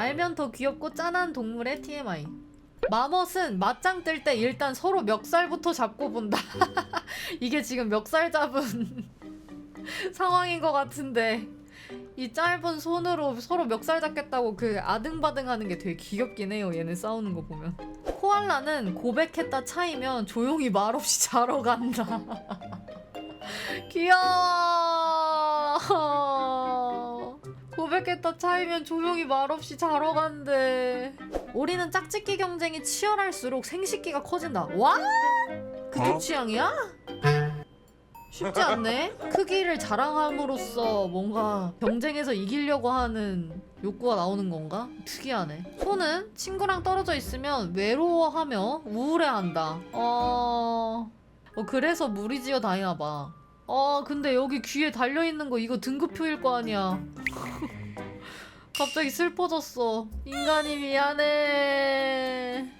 알면 더 귀엽고 짠한 동물의 TMI. 마멋은 맞짱 뜰 때 일단 서로 멱살부터 잡고 본다. 이게 지금 멱살 잡은 상황인 것 같은데 이 짧은 손으로 서로 멱살 잡겠다고 그 아등바등하는 게 되게 귀엽긴 해요. 얘네 싸우는 거 보면. 코알라는 고백했다 차이면 조용히 말없이 자러 간다. 귀여워. 고백했다 차이면 조용히 말없이 자러 간대. 우리는 짝짓기 경쟁이 치열할수록 생식기가 커진다. 와? 그쪽 어? 취향이야? 쉽지 않네. 크기를 자랑함으로써 뭔가 경쟁에서 이기려고 하는 욕구가 나오는 건가? 특이하네. 소는 친구랑 떨어져 있으면 외로워하며 우울해한다. 어... 어 그래서 무리지어 다니나 봐. 아 근데 여기 귀에 달려 있는 거 이거 등급표일 거 아니야. 갑자기 슬퍼졌어. 인간이 미안해.